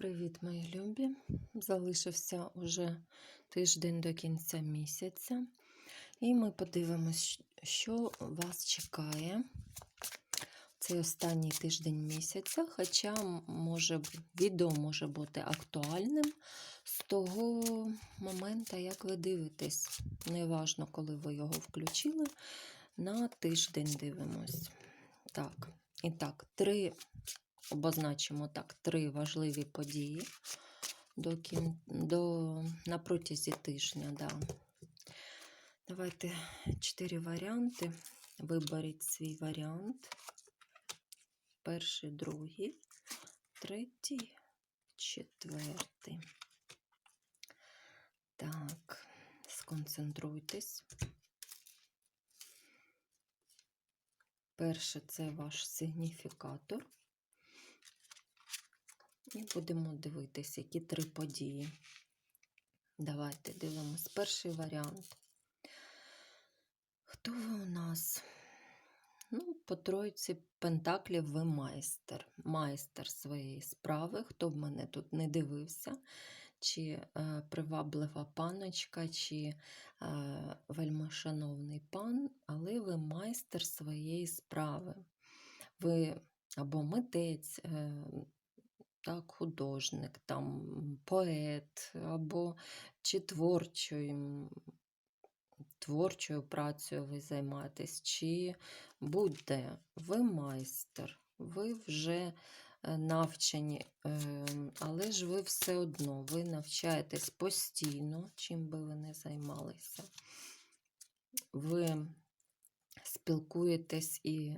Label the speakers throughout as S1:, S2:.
S1: Привіт, мої любі! Залишився уже тиждень до кінця місяця, і ми подивимось, що вас чекає цей останній тиждень місяця. Хоча може, відео може бути актуальним з того моменту, як ви дивитесь. Неважно, коли ви його включили. На тиждень дивимось. Так, і так, три обозначимо так три важливі події до кін... до... на протязі тижня. Да. Давайте чотири варіанти. Виберіть свій варіант. Перший, другий, третій, четвертий. Так, сконцентруйтесь. Перше це ваш сигніфікатор. І будемо дивитися, які три події. Давайте дивимось. Перший варіант. Хто ви у нас? Ну, по тройці пентаклів ви майстер. Майстер своєї справи. Хто б мене тут не дивився, чи е, приваблива паночка, чи е, вельмишановний пан, але ви майстер своєї справи. Ви або митець, е, так, художник, там, поет, або чи творчою, творчою працею ви займаєтесь, чи будь-де ви майстер, ви вже е, навчені, е, але ж ви все одно ви навчаєтесь постійно, чим би ви не займалися. Ви спілкуєтесь і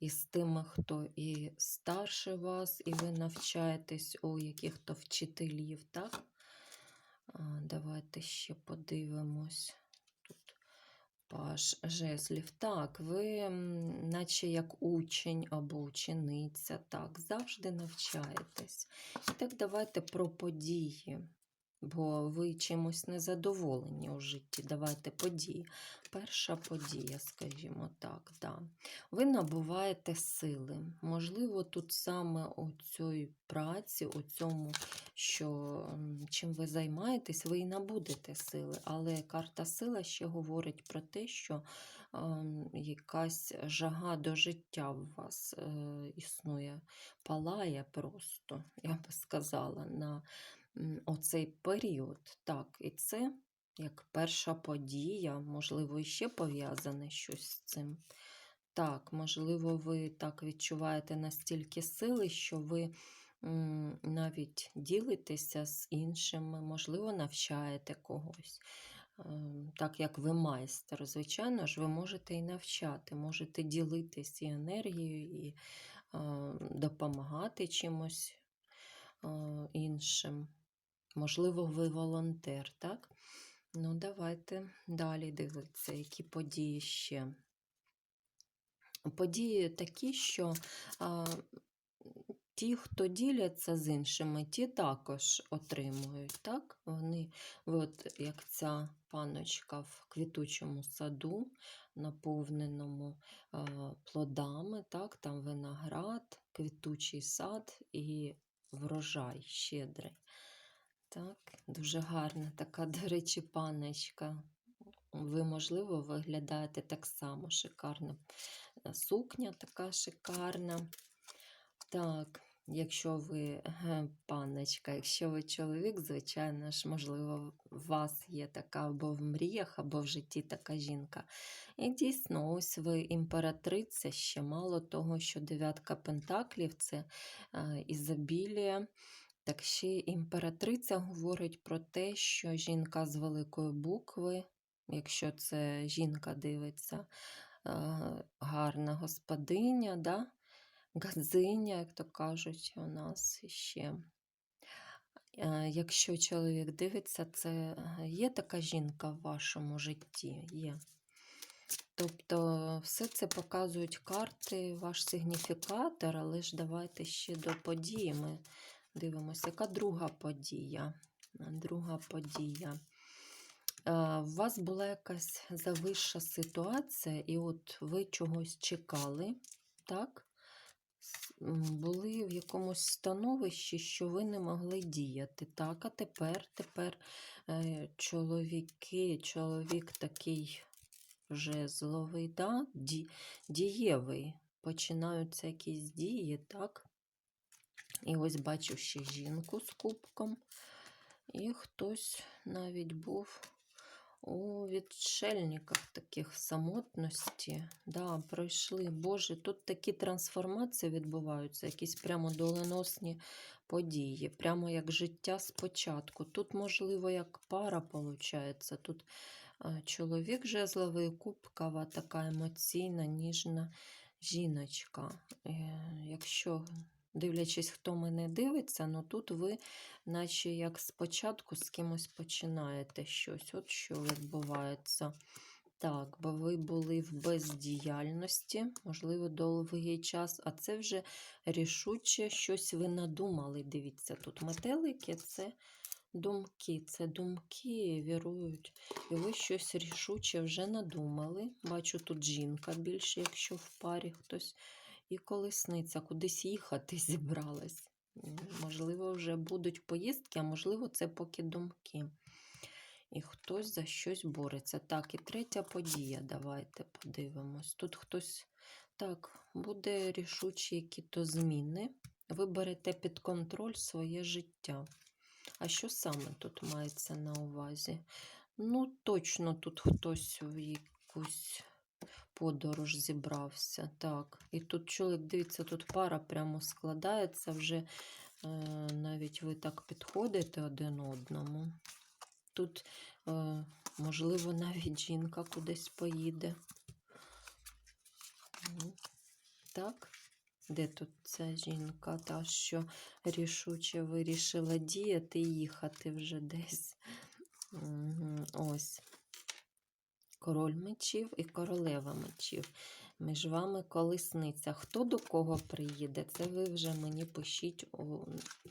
S1: і з тими, хто і старше вас, і ви навчаєтесь у яких-то вчителів, так? Давайте ще подивимось. Тут паш жезлів. Так, ви, наче як учень або учениця, так, завжди навчаєтесь. І так, давайте про події. Бо ви чимось незадоволені у житті. Давайте події. Перша подія, скажімо так, да. ви набуваєте сили. Можливо, тут саме у цій праці, у цьому, що чим ви займаєтесь, ви і набудете сили. Але карта сила ще говорить про те, що ем, якась жага до життя у вас е, існує, палає просто, я би сказала, на оцей період. Так, і це як перша подія, можливо, іще пов'язане щось з цим. Так, можливо, ви так відчуваєте настільки сили, що ви навіть ділитеся з іншими, можливо, навчаєте когось. Ем, Так як ви майстер, звичайно ж, ви можете і навчати, можете ділитися і енергією, і е, допомагати чимось е, іншим. Можливо, ви волонтер, так? Ну, давайте далі дивитися, які події ще. Події такі, що а, ті, хто діляться з іншими, ті також отримують. Так? Вони, от, як ця паночка в квітучому саду, наповненому а, плодами, так? там виноград, квітучий сад і врожай щедрий. Так, дуже гарна така, до речі, паночка. Ви, можливо, виглядаєте так само шикарно. Е, Сукня така шикарна. Так, якщо ви паночка, якщо ви чоловік, звичайно ж, можливо, у вас є така або в мріях, або в житті така жінка. І дійсно, ось ви імператриця, ще мало того, що дев'ятка пентаклів це е, ізобілія. Так ще імператриця говорить про те, що жінка з великої букви, якщо це жінка дивиться, е, гарна господиня, да? газиня, як то кажуть, у нас ще. Е, Якщо чоловік дивиться, це е, є така жінка в вашому житті? Є. Тобто все це показують карти, ваш сигніфікатор, але ж давайте ще до події ми дивимося, яка друга подія. Друга подія. Е, У вас була якась завища ситуація, і от ви чогось чекали, так? Були в якомусь становищі, що ви не могли діяти. Так, а тепер, тепер е, чоловіки, чоловік такий жезловий, да? Дієвий. Починаються якісь дії, так? І ось бачу ще жінку з кубком. І хтось навіть був у відшельниках таких самотності. Да, пройшли. Боже, тут такі трансформації відбуваються, якісь прямо доленосні події, прямо як життя спочатку. Тут, можливо, як пара виходить. Тут е, чоловік жезловий, кубкова, така емоційна, ніжна жіночка. Е, Якщо дивлячись, хто мене дивиться, ну тут ви, наче як спочатку з кимось починаєте щось. От що відбувається. Так, бо ви були в бездіяльності, можливо, довгий час, а це вже рішуче щось ви надумали. Дивіться, тут метелики це думки, це думки вірують. І ви щось рішуче вже надумали. Бачу, тут жінка більше, якщо в парі хтось і колесниця кудись їхати зібралась. Можливо, вже будуть поїздки, а можливо, це поки думки. І хтось за щось бореться. Так, і третя подія. Давайте подивимось. Тут хтось так, буде рішучі які-то зміни. Ви берете під контроль своє життя. А що саме тут мається на увазі? Ну, точно тут хтось в якусь подорож зібрався. Так. І тут чоловік, дивіться, тут пара прямо складається, вже е, навіть ви так підходите один одному. Тут, е, можливо, навіть жінка кудись поїде. Ну, Так. Де тут ця жінка, та, що рішуче вирішила діяти і їхати вже десь. Ось. Король мечів і королева мечів. Між вами колесниця. Хто до кого приїде? Це ви вже мені пишіть у,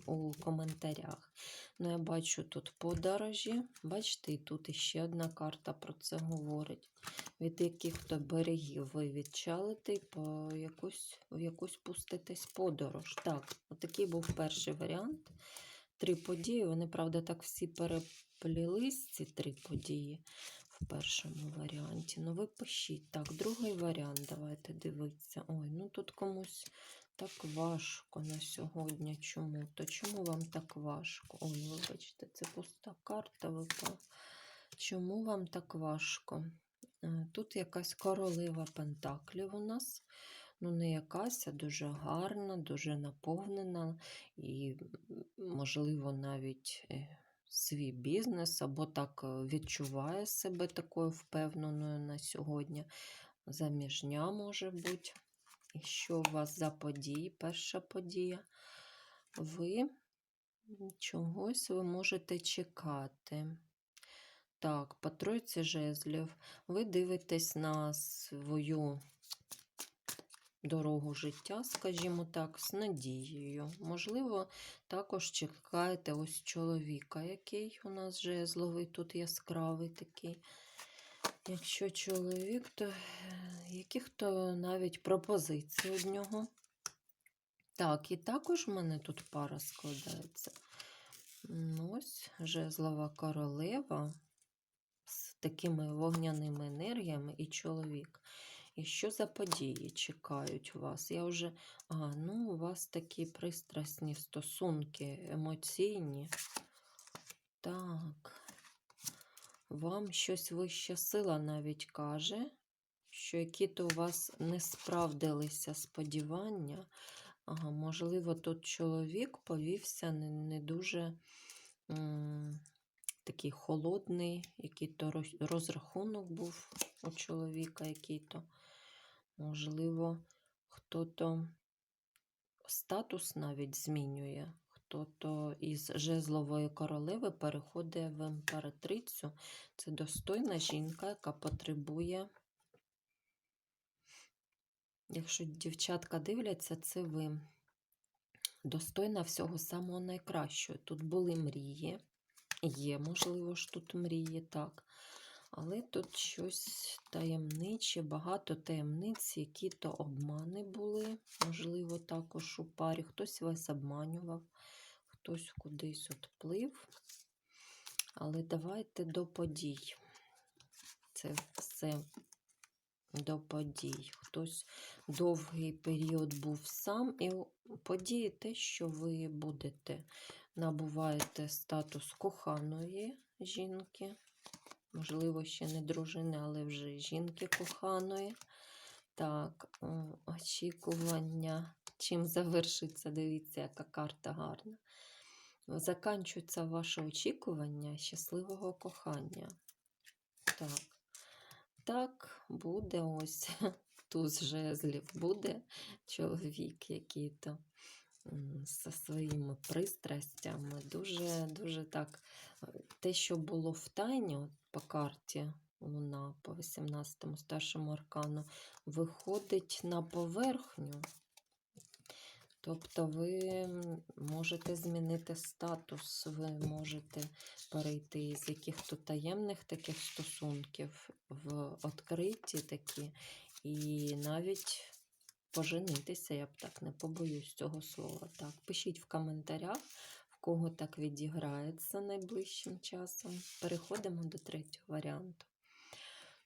S1: у коментарях. Ну, я бачу тут подорожі. Бачите, і тут іще одна карта про це говорить. Від яких то берегів ви відчалите і по якусь, в якусь пуститесь подорож. Так, отакий був перший варіант. Три події. Вони, правда, так всі переплілись, ці три події в першому варіанті. Ну, ви пишіть. Так, другий варіант, давайте дивитися. Ой, ну тут комусь так важко на сьогодні. Чому? То чому вам так важко? Ой, вибачте, це пуста карта випала. Чому вам так важко? Е, Тут якась королева пентаклів у нас. Ну, не якась, а дуже гарна, дуже наповнена і, можливо, навіть е, свій бізнес або так е, відчуває себе такою впевненою на сьогодні. Заміжня може бути. І що у вас за події? Перша подія. Ви чогось ви можете чекати. Так, по тройці жезлів. Ви дивитесь на свою дорогу життя, скажімо так, з надією. Можливо, також чекаєте ось чоловіка, який у нас жезловий, тут яскравий такий. Якщо чоловік, то е, яких-то навіть пропозицій від нього. Так, і також в мене тут пара складається. М, Ось жезлова королева з такими вогняними енергіями і чоловік. І що за події чекають вас? Я вже. А, ну, у вас такі пристрасні стосунки, емоційні. Так. Вам щось вища сила навіть каже, що які-то у вас не справдилися сподівання. Ага, можливо, тут чоловік повівся не, не дуже м, такий холодний, який-то розрахунок був у чоловіка, який-то, можливо, хто-то статус навіть змінює. Хто-то із жезлової королеви переходить в імператрицю. Це достойна жінка, яка потребує. Якщо дівчатка дивляться, це ви. Достойна всього самого найкращого. Тут були мрії. Є, можливо ж тут мрії, так. Але тут щось таємниче, багато таємниць, які то обмани були. Можливо, також у парі. Хтось вас обманював, хтось кудись от плив. Але давайте до подій. Це все до подій. Хтось довгий період був сам, і події те, що ви будете набуваєте статус коханої жінки. Можливо, ще не дружини, але вже жінки коханої. Так, очікування. Чим завершиться, дивіться, яка карта гарна. Заканчується ваше очікування щасливого кохання. Так. Так, буде ось туз жезлів, буде чоловік який-то м, зі своїми пристрастями. Дуже, дуже так. е, Те, що було в тайні по карті Луна по 18-му старшому аркану, виходить на поверхню. Тобто ви можете змінити статус, ви можете перейти з яких-то таємних таких стосунків в відкриті такі, і навіть поженитися, я б так не побоюсь цього слова. Так, пишіть в коментарях, кого так відіграється найближчим часом. Переходимо до третього варіанту.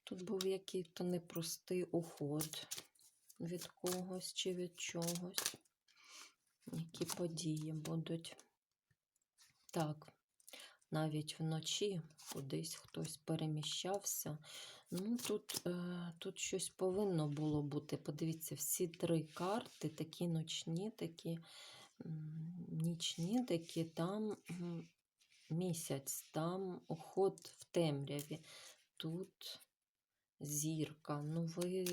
S1: Тут був який-то непростий уход від когось чи від чогось. Які події будуть. Так, навіть вночі кудись хтось переміщався. Ну, тут, е, тут щось повинно було бути. Подивіться, всі три карти, такі ночні, такі нічні, такі там місяць, там уход в темряві. Тут зірка. Ну, ви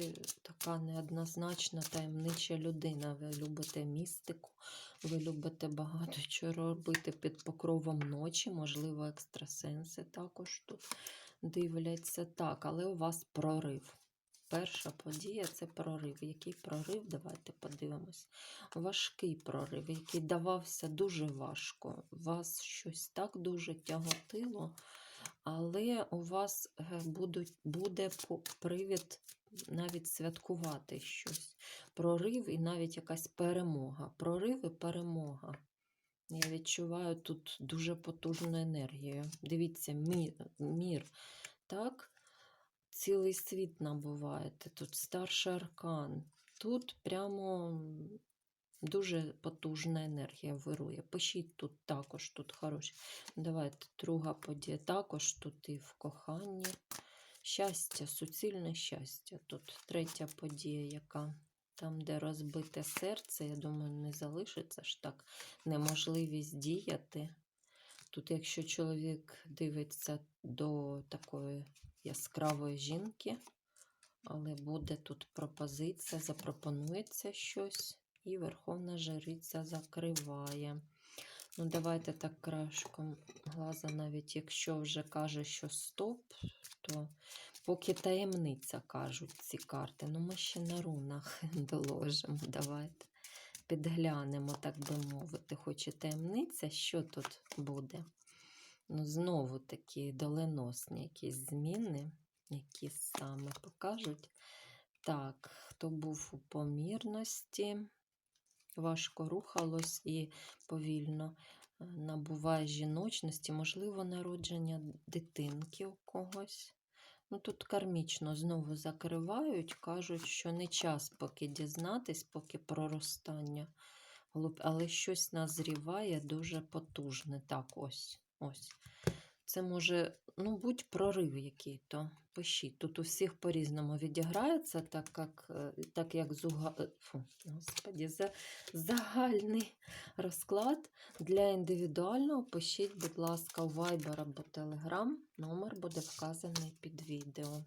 S1: така неоднозначна таємнича людина. Ви любите містику, ви любите багато чого робити під покровом ночі, можливо, екстрасенси також тут дивляться. Так, але у вас прорив. Перша подія це прорив. Який прорив? Давайте подивимось. Важкий прорив, який давався дуже важко. Вас щось так дуже тяготило, але у вас е, будуть, буде привід навіть святкувати щось. Прорив і навіть якась перемога. Прорив і перемога. Я відчуваю тут дуже потужну енергію. Дивіться, мір, мір. Так, цілий світ набуваєте. Тут старший аркан. Тут прямо дуже потужна енергія вирує. Пишіть тут також, тут хороші. Давайте друга подія. Також тут і в коханні. Щастя, суцільне щастя. Тут третя подія, яка там, де розбите серце, я думаю, не залишиться ж так. Неможливість діяти. Тут, якщо чоловік дивиться до такої яскравої жінки, але буде тут пропозиція, запропонується щось, і Верховна Жриця закриває. Ну, давайте так крашком глаза, навіть якщо вже каже, що стоп, то поки таємниця кажуть ці карти. Ну, ми ще на рунах доложимо. Давайте підглянемо, так би мовити, хоч і таємниця, що тут буде. Ну, знову такі доленосні якісь зміни, які саме покажуть. Так, хто був у помірності, важко рухалось і повільно е, набуває жіночності, можливо, народження дитинки у когось. Ну, тут кармічно знову закривають, кажуть, що не час поки дізнатись, поки проростання. Але щось назріває дуже потужне. Так, ось. ось. Це може, ну, будь прорив який-то. Пишіть. Тут у всіх по-різному відіграється, так як, е, так як зуга... е, Фу, господі, за... загальний розклад. Для індивідуального пишіть, будь ласка, у Viber або Telegram. Номер буде вказаний під відео.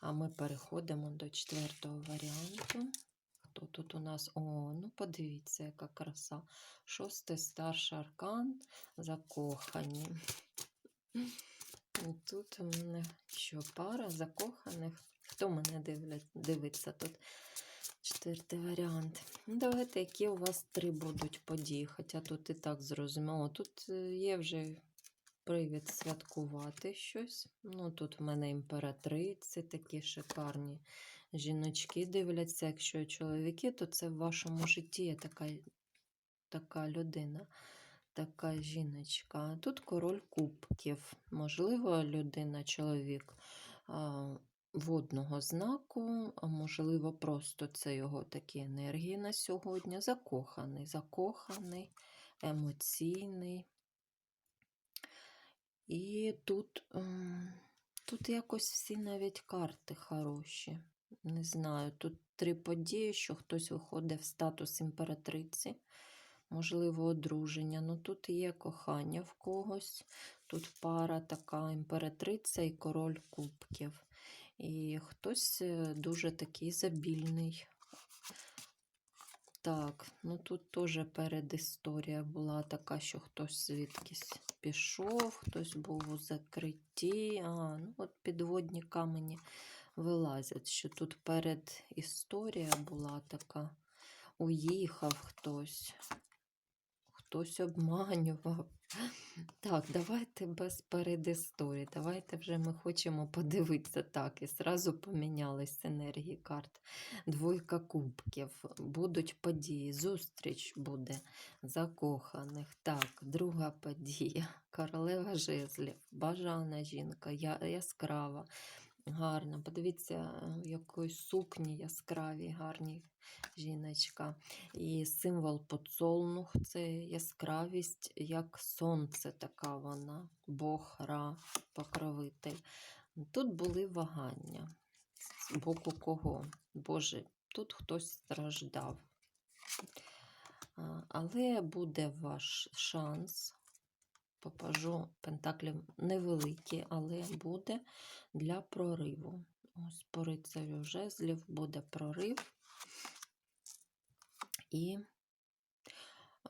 S1: А ми переходимо до четвертого варіанту. Хто тут у нас? О, ну подивіться, яка краса. Шостий старший аркан закохані. Тут у мене що пара закоханих. Хто мене дивлять, дивиться тут? Четвертий варіант. Ну, Давайте, які у вас три будуть події. Хоча тут і так зрозуміло. Тут е, є вже привід святкувати щось. Ну, тут в мене імператриці такі шикарні жіночки дивляться. Якщо чоловіки, то це в вашому житті є така, така людина, така жіночка. Тут король кубків. Можливо, людина, чоловік водного знаку, можливо, просто це його такі енергії на сьогодні. Закоханий, закоханий, емоційний. І тут, ем, тут якось всі навіть карти хороші. Не знаю, тут три події, що хтось виходить в статус імператриці, можливо, одруження. Ну тут є кохання в когось. Тут пара така імператриця і король кубків. І хтось е, дуже такий забільний. Так, ну тут теж передісторія була така, що хтось звідкись пішов, хтось був у закритті. А, ну от підводні камені вилазять, що тут перед історія була така. Уїхав хтось, хтось обманював. Так, давайте без передісторії. Давайте вже ми хочемо подивитися так. І зразу помінялись енергії карт. Двойка кубків, будуть події, зустріч буде закоханих. Так, друга подія. Королева жезлів, бажана жінка, яскрава, гарна. Подивіться, в якої сукні яскраві, гарні жіночка. І символ подсолнух це яскравість, як сонце, така вона, Бог, Ра, покровитель. Тут були вагання. З боку кого? Боже, тут хтось страждав. Але буде ваш шанс. Попажу пентаклів невеликі, але буде для прориву. Ось по рицарю жезлів буде прорив. І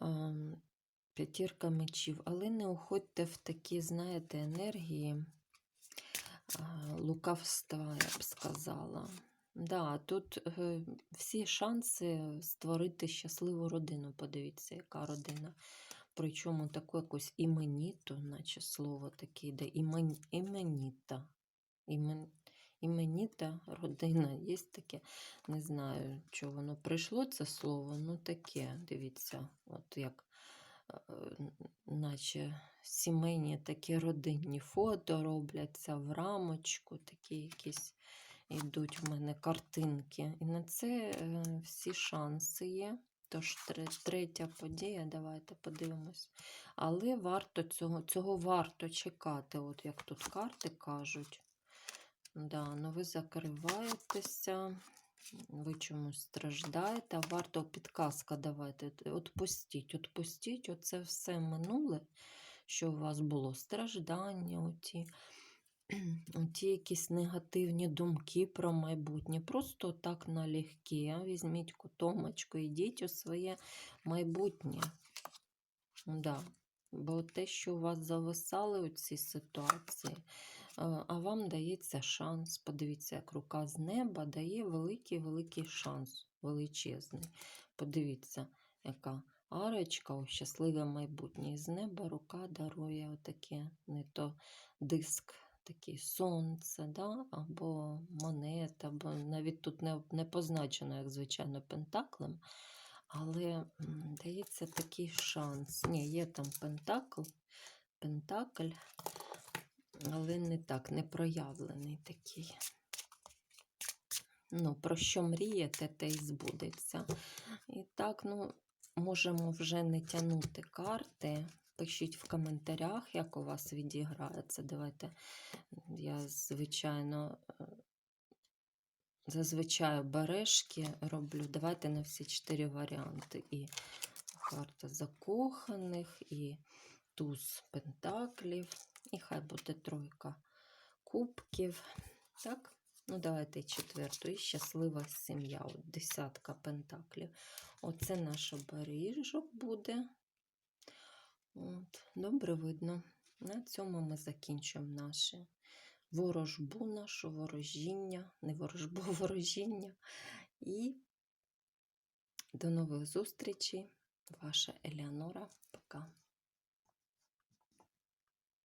S1: ем, п'ятірка мечів. Але не уходьте в такі, знаєте, енергії а, лукавства, я б сказала. Да, тут е, всі шанси створити щасливу родину. Подивіться, яка родина. Причому таку якусь іменіту, наче слово таке йде. Імен, іменіта. Імен, іменіта родина. Є таке. Не знаю, що воно прийшло, це слово. Ну таке, дивіться, от як е, наче сімейні такі родинні фото робляться в рамочку, такі якісь йдуть в мене картинки. І на це е, всі шанси є. Тож третя подія, давайте подивимось. Але варто цього, цього варто чекати, от як тут карти кажуть. Да, ну ви закриваєтеся, ви чомусь страждаєте, а варто підказка давайте. Отпустіть, отпустіть оце все минуле, що у вас було страждання, оті, оті якісь негативні думки про майбутнє. Просто так налегке. Візьміть кутомочку, йдіть у своє майбутнє. Да. Бо те, що у вас зависали у цій ситуації, а а вам дається шанс. Подивіться, як рука з неба дає великий-великий шанс, величезний. Подивіться, яка арочка у щасливе майбутнє. І з неба рука дарує отаке, не то диск, такий сонце, да? або монета, або навіть тут не, не позначено, як звичайно, пентаклем. Але дається такий шанс. Ні, є там пентакл, пентакль, але не так, не проявлений такий. Ну, про що мрієте, те й збудеться. І так, ну, можемо вже не тягнути карти. Пишіть в коментарях, як у вас відіграється. Давайте я, звичайно, е, зазвичай бережки роблю. Давайте на всі чотири варіанти. І карта закоханих, і туз пентаклів, і хай буде тройка кубків. Так, ну давайте четверту. І щаслива сім'я. От десятка пентаклів. Оце наш оберіжок буде. От, добре видно. На цьому ми закінчуємо наше ворожбу, нашу ворожіння, не ворожбу, ворожіння. І до нових зустрічей. Ваша Елеонора. Пока.